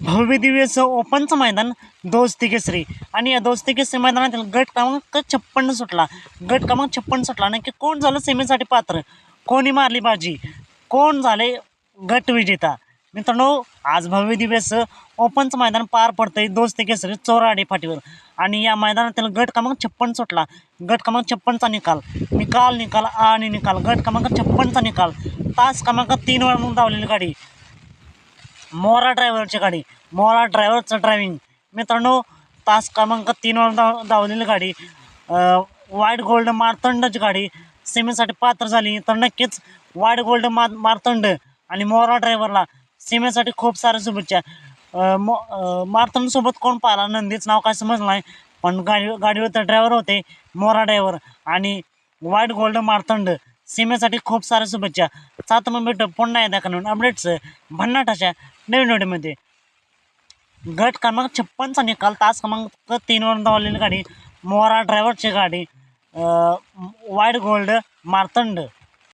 भव्य दिव्यचं ओपनचं मैदान दोस्ती केसरी आणि या दोस्ती केसरी मैदानातील गट क्रमांक छप्पन्न सुटला. गट क्रमांक छप्पन्न सुटला नक्की कोण झालं सेमीसाठी पात्र? कोणी मारली बाजी? कोण झाले गट विजेता? मित्रांनो आज भव्य दिव्यचं ओपनचं मैदान पार पडतंय दोस्ती केसरी चोराडे फाटीवर. आणि या मैदानातील गट क्रमांक छप्पन्न सुटला. गट क्रमांक छप्पनचा निकाल. निकाल निकाल आणि निकाल. गट क्रमांक छप्पनचा निकाल. तास क्रमांक वेळा म्हणून धावलेली गाडी. मोरा ड्रायव्हरची गाडी. मोरा ड्रायव्हरचं ड्रायव्हिंग मित्रांनो तास क्रमांक तीनवर धाव धावलेली गाडी. वाईट गोल्ड मारतंडची गाडी. सीमेसाठी पात्र झाली. तर नक्कीच वाईट गोल्ड मार मारतंड आणि मोरा ड्रायव्हरला सीमेसाठी खूप साऱ्या शुभेच्छा. मो मारतंडसोबत कोण पाहिला? नंदीच नाव काय समजलं नाही. पण गाडी गाडीवर तर ड्रायव्हर होते मोरा ड्रायव्हर आणि वाईट गोल्ड मारतंड. सीमेसाठी खूप साऱ्या शुभेच्छा. सात मग भेटू. पुन्हा एकदा करून अपडेट्स. भन्नाटाच्या नवीन व्हिडिओमध्ये गट क्रमांक छप्पनचा निकाल तास क्रमांक तीनवर धावलेली गाडी मोरा ड्रायव्हरची गाडी वाईट गोल्ड मार्तंड.